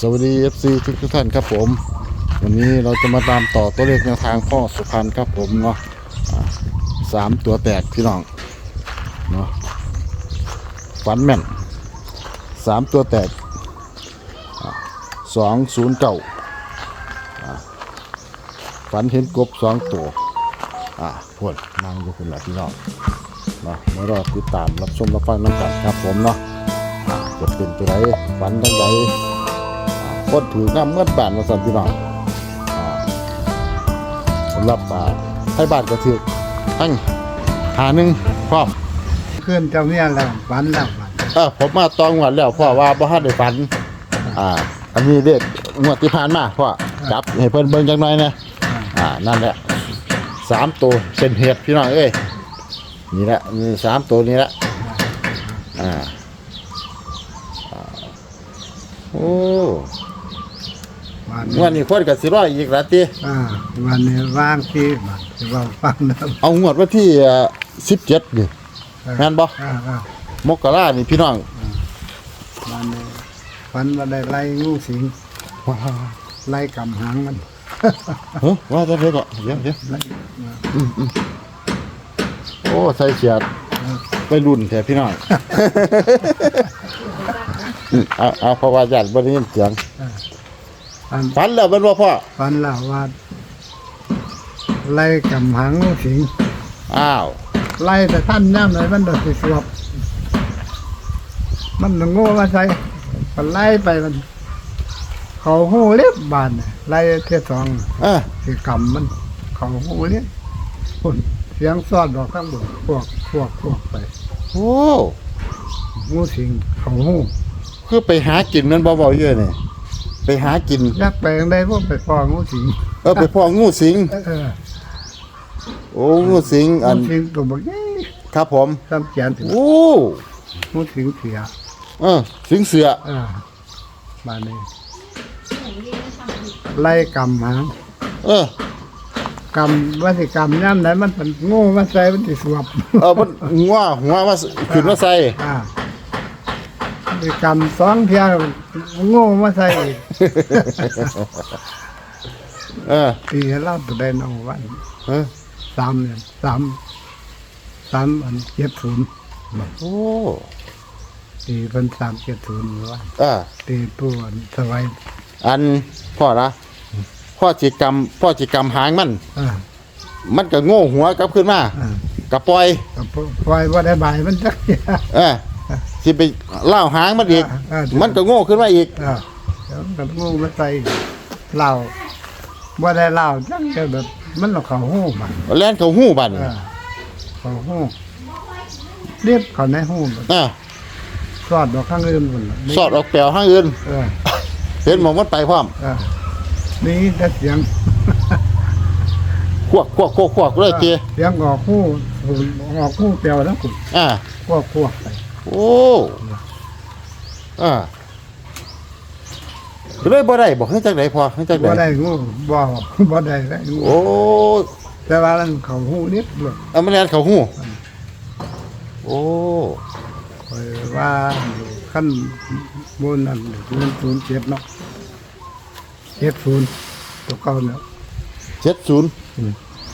สวัสดี FC ทุกทุกท่านครับผม วันนี้เราจะมาตามต่อตัวเลขแนวทางพ่อสุพรรณครับผมเนาะสามตัวแตกพี่น้องเนาะฟันแม่นสามตัวแตกสองศูนย์เก้าฝันเห็นกบสองตัวอ่าพวดนั่งอยู่คนละพี่น้องเนาะมารอติดตามรับชมรับฟังน้ำกันครับผมเนาะจะเป็นตัวไรฝันทั้งใด คนถือน้ำเมื่อบ้านมาสั่นพี่น้องอ่าสำหรับอ่าให้บ้านก็ถือทั้งหาหนึ่งพร้อมขึ้นเจ้าเมียแล้วฝันแล้วบัดเออผมมาตองวันแล้วพ่อว่าบ่ทันได้ฝัน อ่า อันนี้เด็กงวดที่ผ่านมาพ่อจับให้เพิ่นเบิ่งจังหน่อยนะอ่านั่นแหละสามตัวเส้นเห็ดพี่น้องเอ้ยนี่แหละนี่สามตัวนี้แหละอ่าอ่าโอ้ วันงวดนี้คนกับสิร้อยอีกแล้วติอ่าวันนี้ว่างที่บัดที่ว่าฟังนะเอางวดวันที่สิบเจ็ดนี่แม่นบ่อ่าอ่ามกรานี่พี่น้องวันนี้ฝันว่าได้ไล่งูสิงว้าวไล่กำหางมัน เฮ้ยว่าจะเดี๋ยวก่อนเดี๋ยวเดี๋ยวไล่โอ้ใส่เสียดไปรุ่นแท้พี่น้องอืมเอาเอาเพราะว่าญาติบ่ได้ยินเสียงอัน ฝันแล้วเป็นว่าพ่อฝันแล้วว่าไล่กำหางงูสิงอ้าวไล่แต่ท่านย่ำเลยมันโดดสิสวบมันโง่มาใส่มันไล่ไปมัน เขาหูเล็บบานน่ะไล่เที่ยสองเออคือกำมัน เขาหูเล็บพุ่นเสียงซอดดอกข้างบนพวกพวกพวกไปโอ้งูสิงเขาหูคือไปหากินมันบ่บ่เยอะนี่ ไปหากิน ยักไปยังได้พวกไปฟองงูสิงเออไปพ่องูสิง เออโอ้งูสิงอันงูสิงตัวบักยี่ครับผมทำแขนถึงโอ้งูสิงเสียเออสิงเสือเออมาเลยไล่กำหางเออกำว่าสิกำย่ำไหนมันเป็นโง่มาใส่มันสิสวบ เออมันหัวหัวมาขึ้นมาใส่อ่า สิกำสองเพียโง่มาใส่อีกเออตีให้เล่าตัวได้นเอาวันเออสามเนี่ยสามสามอันเจ็ดศูนย์โอ้ตีเป็นสามเจ็ดศูนย์วันเออตีตัวอันสบายอันพ่อละพ่อจิกรรมพ่อจิกรรมหางมันอ่ามันก็โง่หัวกลับขึ้นมาอ่ากระปล่อยก็ปล่อยว่าได้บายมันจักเดียวเออ สิไปเล่าหางมันอีก อ่าอ่ามันก็โง่ขึ้นมาอีก อ่าแล้วกับงูมาใส่เหล้าว่าได้เหล้าจังจะแบบมันเราเขาหูมันแล่นเขาหู้บัดนอ่าเขาหูเรียบเขาในหูมันอ่าสอดดอกข้างอื่นมันสอดออกแปลวห้างอื่นเออ เห็นหมองมันไปพร้อมเออนี่แต่เสียงขวกขวกขวกขวกเลยเจีเสียงออกหูออกหูเปลวแล้วคุณอ่า พวกพวกไป โอ้อ่าเลยบ่ได้บอกให้จังไดพอให้จังบ่ไดได้งูบ่บ่ได้ได้งูโอ้แต่ว่ามันเขาหูนิดหลดเอามันแล่นเขาหู้โอ้คอยว่าขั้นบนนั้นมันศูนย์เจ็ดเนาะเจ็ดศูนย์ตัวเก่าเนาะเจ็ดศูนย์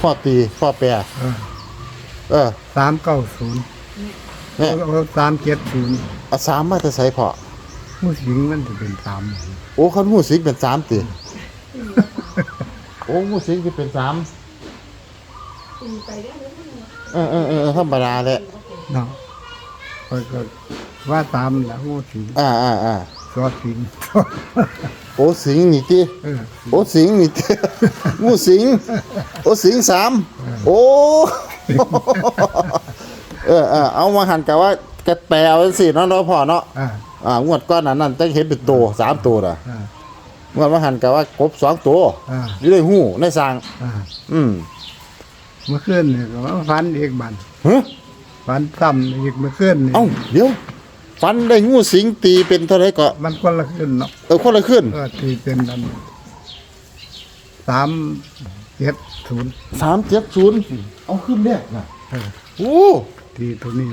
พ่อตีพ่อแปรเออเออสามเก้าศูนย์ เนี่ยสามเจ็ดศูนย์เอาสามมาแต่ใส่พอผู้สิงมันจะเป็นสามโอ้เขาหูสิงเป็นสามตีโอ้หูสิงจะเป็นสามเออเออเออธรรมดาแหละเนาะคอยก็ว่าตามแล้วงูสิงอ่าอ่าอ่าซอสิงโอ้สิงนี่ตีเออโอ้สิงนี่ติงูสิงโอ้สิงสามโอ้ เออเออเอามาหันกับว่ากระแปลเอาสิเนาะเนาะพ่อเนาะอ่าอ่างวดก้อนนั้นนั่นต้องเห็นเป็นตัวสามตัวน่ะอ่า งวดมาหันกับว่ากบสองตัวอ่า อยู่ในหูในสร้าง อ่าอืมเมื่อคืนนี่ก็ว่าฟันอีกบันฮะฟันซ้ำอีกเมื่อคืนนี่เอ้าเดี๋ยวฟันได้งูสิงตีเป็นเท่าไหรก็มันคนละคืนเนาะเออคนละขึ้นเออตีเป็นอันสามเจ็ดศูนย์สามเจ็ดศูนย์เอาขึ้นแรกนะเออโอ้ ตีตัวนี้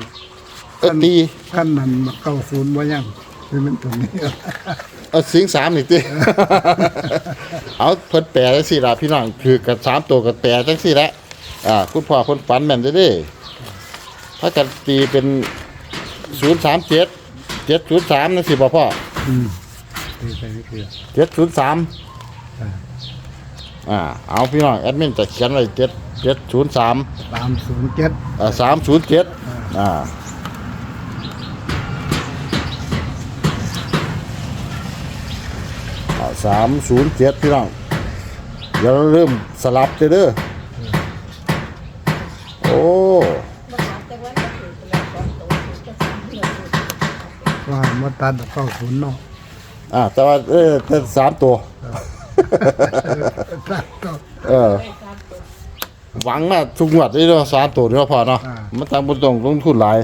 เออตีขั้นนั้นเก้าศูนย์บ่ยังคือมันตรงนี้ เอาสิงสามนี่ติ เอาเพิ่นแปลจังซี่ล่ะพี่น้องคือกับสามตัวกับแปลจังซี่แหละอ่าคุณพ่อเพิ่นฝันแม่นเด้อเด้ถ้ากันตีเป็น037 703นั่นสิบ่พ่ออืมตีไปนี่คือ703อ่า เอาพี่น้องแอดมินจะเขียนไว้7 703สามศูนย์เจ็ดอ่าสามศูนย์เจ็ดอ่าสามศูนย์เจ็ดพี่น้องเดี๋ยวเราเริ่มสลับเด้อเด้อโอ้ว่ามาตัดเข้าศูนย์เนาะอ่าแต่ว่าเออแต่สามตัว ตัดก็เออหวังมาทุกงวดนี่เนาะสามตัวนี่เนาะพอเนาะอ่ามันต่างบนตรงลงทุนหลาย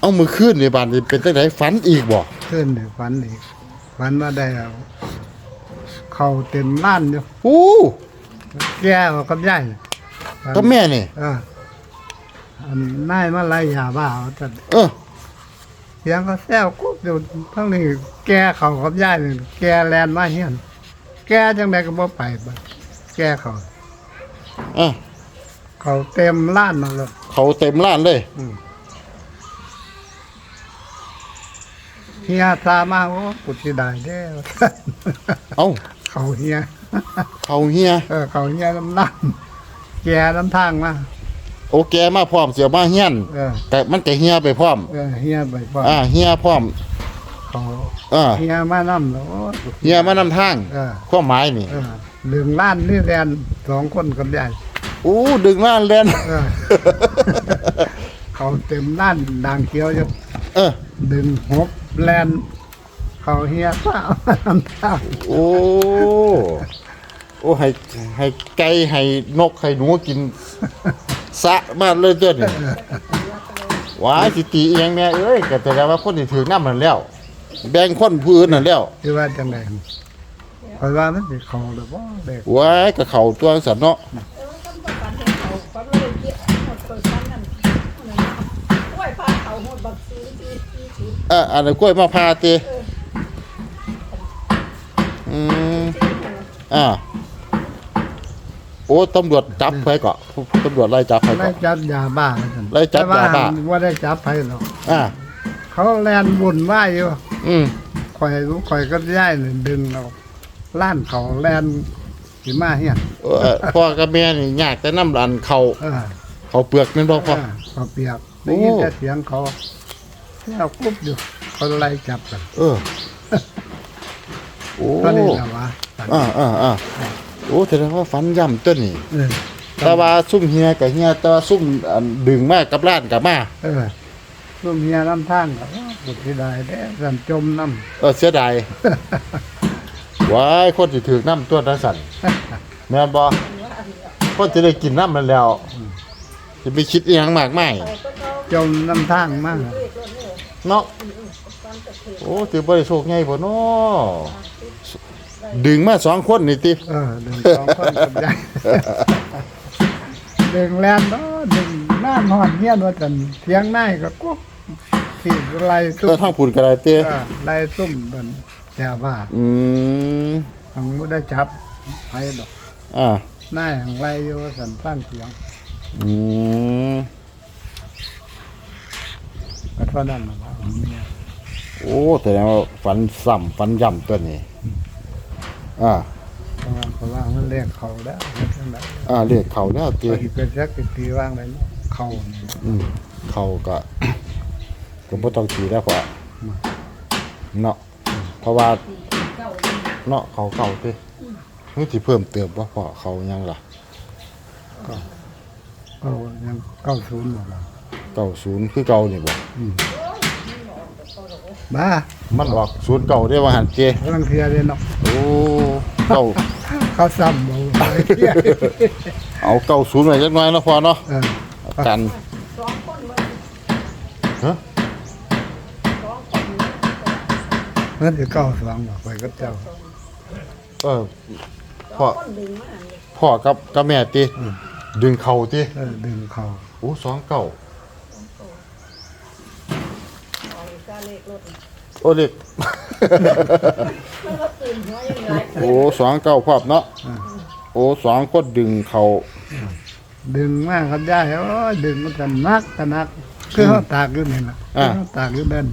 เอามือขึ้นในบ้านนี่เป็นตั้งไหนฝันอีกบ่ขึ้นเนี่ยฝันอีกฝันว่าได้เอาเข้าเต็มล้านอยู่อู้แก้วกับใหญ่ก็แม่นี่ เอออันนายมาไล่ยาบ้าเอาแต่เออเสียงก็แซวกุ๊บอยู่ทั้งนี้แกเขากับยายนี่แกแลนมาเฮียน แกจังไดก็บ่ไปบัดแกเขา อะเขาเต็มล้านมาเลยเขาเต็มร้านเลย เฮียตามาโอ้ปุสิได้เด้อ เอ้า เขาเฮียเขาเฮีย เออเขาเฮียน้ำน้ำแกน้ำทางมาโอแกมาพร้อมเสียมาเฮียนเออ แต่มันก็เฮียไปพร้อม เออเฮียไปบ่อ่าเฮียพร้อม เขาอ่าเฮียมาน้ำแล้วโอ้เฮียมานำทางเออความหมายนี่เออเรื่องล้านนี่แลนสองคนกับยายอู้ดึงล้านเล่นเออ เขาเต็มล้านด่างเขียวอยู่เออดึงหบแลนเขาเฮียเปล่าน้ำตาโอ้โอ้ให้ให้ไก่ให้นกให้หนูกินสะมาเลยเจ้านี่ว้ายสิตีเอียงแม่เอ้ยก็แสดงว่าคนที่ถือน้ำนั่นแล้ว แบ่งคนผู้อื่นนั่นแล้วที่ว่าจังไดคอยว่ามันสิเขาหรือบ่เด็กว้ายก็เขาตัวสันเนาะอะอันนั้นกล้วยมาพร้าวตีอืมอ่าโอ้ตำรวจจับไปก่อนตำรวจไล่จับไปก่ไล่อนจับยาบ้าซั่นไล่จับยาบ้า แต่ว่าได้จับไปหรอกอ่า เขาแลนบุญว่าอยู่ อืมข่อยรู้ข่อยก็ย้ายนี่ดึงเอาล้านเขาแลนสิมาเฮียนเออพ่อกับแม่นี่ยากแต่น้ำรันเขาเออเขาเปลือกนั่นบ่พ่อเออเขาเปียกโอ้ได้ยินแต่เสียงเขาแล้วกุ๊บอยู่เขาไล่จับกันเออ โอ้ก็นี่แหละวะอ่าอ่าอ่าโอ้แสดงว่าฟันย่ำตัวนี่เออแต่ว่าซุ่มเฮียกับเฮียแต่ว่าซุ่มอันดึงมากกับร้านกับมาเออ ร่วมเฮียน้ำท่านกับบุตรที่ได้เด้สันจมน้เออเสียดายว้ายคนสิถือน้ำตัวนั้นสั่นแม่นบ่คนจะได้กินน้ำมันแล้วจะไปคิดอีหยังมากไม่จมน้ำท่างมากเนาะโอ้ถือบ่ได้โชคใหญ่บ่เนาะดึงมาสองคนนี่ติ เออดึงสองคนกับใหญ่ดึงแลนเนาะดึงน้ำหอดเฮียนว่าจันเสียงนายก็กุ๊บ ที่ไล่ซุ่ก็มทางพูนก็ได้ติเออไล่ซุ่มเป็นยาบ้าอืมทังไม่ได้จับไปดอกอ่านายหังไล่อยู่ว่าสันตั้งเสียงอืมก็เท่านั้นนะว่าผมเนี่ยโอ้แต่ว่าฝันซ้ำฝันย่ำตัวนี้อ่าเพราะว่าเพราะว่ามันเรียกเขาแล้วมันจังไดอ่าเรียกเขาแล้วติก็สิเป็นสักสิตีว่างเลยเนาะเขานี่อืมเขาก็ ก็บ่ต้องตีแล้วพอเนาะเพราะว่าเนาะเขาเก่าตินี่สิเพิ่มเติมบ่พอเขายังล่ะก็ยังเก้าศูนย์หมดแล้วเก่าศูนย์คือเก่านี่บ่บ้ามันออกศูนย์เก่าได้ว่าหันเจลังเทียเลยเนาะโอ้เก่าเขาซ้ำเอาไว้เทียเอาเก่าศูนย์ไว้จักหน่อยเนาะพอเนาะเออ กันฮะ นั่นจะเก้าสองบอกไปก็เจ้าเออพ่อพ่อกับกับแม่ติดึงเข่าติเออดึงเขาโอ้สองเก่ากาเลขรถน่ะโอ้เด็กมันก็ตื่นหัวยังไงโอ้สองเก้าพร้อมเนาะโอ้สองคนดึงเขาดึงมากครับย่าโอ้ยดึงมันกันนักกันนักคือเขาตากอยู่นี่ล่ะคือเขาตากอยู่เดิน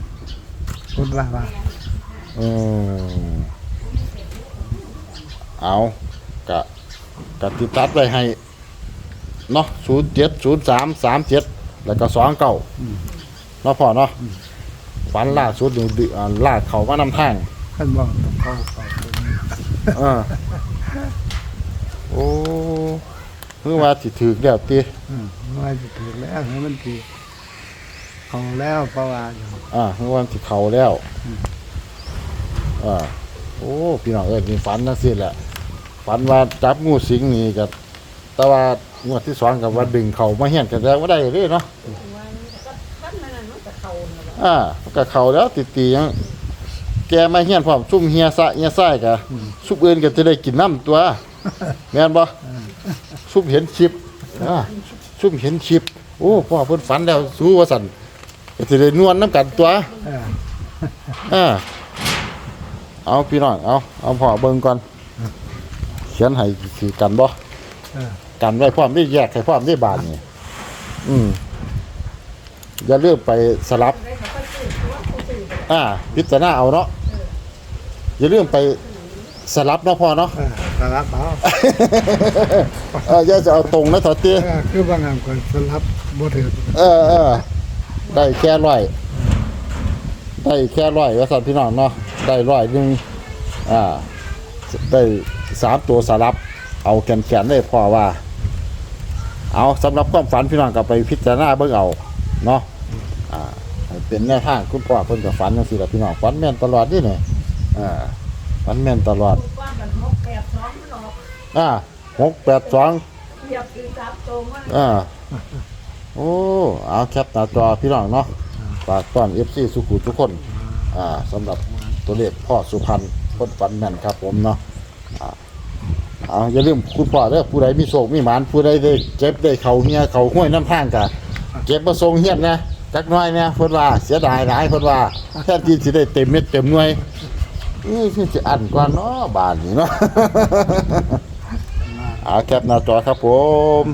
พูดว่าว่าเออเอากะกะติดตัดไว้ให้เนาะศูนย์เจ็ดศูนย์สามสามเจ็ดแล้วก็สองเก้าเนาะพ่อเนาะฝันล่าสุดนี่ดิอ่าลากเขามานำทางขั้นบอกต้องเข้าเข้าตรงนี้เออโอ้คือว่าสิถือแล้วติอืมว่าจะถึงแล้วให้มันทีเขาแล้วเพราะว่าอยู่อ่าคือว่าสิเขาแล้ว อ่าโอ้พี่น้องเอ้ยนี่ฝันจังซี่แหละฝันว่าจับงูสิงนี่ก็แต่ว่างวดที่สองกับว่าดึงเขามาเฮียนกันแล้วบ่ได้เด้เนาะวันก็ขั้นมันนั่นมันจะเข่าเนี่ยอ่าก็เขาแล้วติดตียังแกมาเฮียนพร้อมซุ่มเฮียซะเฮียไส้กะซุปอื่นก็จะได้กินน้ำตัว แม่นบ่ซุ่มเห็นชิปอ่าซุ่มเห็นชิปโอ้พ่อเพิ่นฝันแล้วสู้ว่าสั่นก็จะได้นวลน้ำกันตัวเอออ่า เอาพี่น้องเอาเอาพ่อเบิ่งก่อนเขียนให้สิกันบ่เออ กันไว้พร้อมได้แยกให้พร้อมได้บานนี่อืมอย่าลืมไปสลับได้เขาก็ตื่นตัวเขาตื่นอ่า พิจารณาเอาเนาะอย่าลืมไปสลับเนาะพ่อเนาะ เออสลับเอาเอออย่าจะเอาตรงนะถอดเตี้ย เออคือบางอันคนสลับบ่ถือเออเออได้แค่ร้อย ได้แค่ร้อยว่าสันพี่น้องเนาะ ได้ร้อยหนึ่งอ่าได้สามตัวสลับ เอาแขนแขนได้พอว่า เอาสำหรับความฝันพี่น้องก็ไปพิจารณาเบิ่งเอาเนาะอ่าเป็นแนวทางคุณพ่อเพิ่นก็ฝันจังซี่ละพี่น้องฝันแม่นตลอดนี่เนี่ยอ่าฝันแม่นตลอดอ่าหกแปดสองอ่าโอ้เอาแคปหน้าจอพี่น้องเนาะฝากต้อนเอฟซีสุขุทุกคน อ่าสำหรับ ตัวเลขพ่อสุพรรณคนฝันแม่นครับผมเนาะอ่าเอาอย่าลืมคุณพ่อเด้อผู้ใดมีโศกมีหมานผู้ใดได้เจ็บได้เข่าเฮียเข่าห้วยน้ำทางกะเก็บมาทรงเฮียนนะจักหน้อยเนี่ยเพิ่นว่าเสียดายหลายเพิ่นว่าแค่ที่สิได้เต็มเม็ดเต็มหน่วยนี่คือจะอันกว่าเนาะบานนี้เนาะ อาแคปหน้าจอครับผม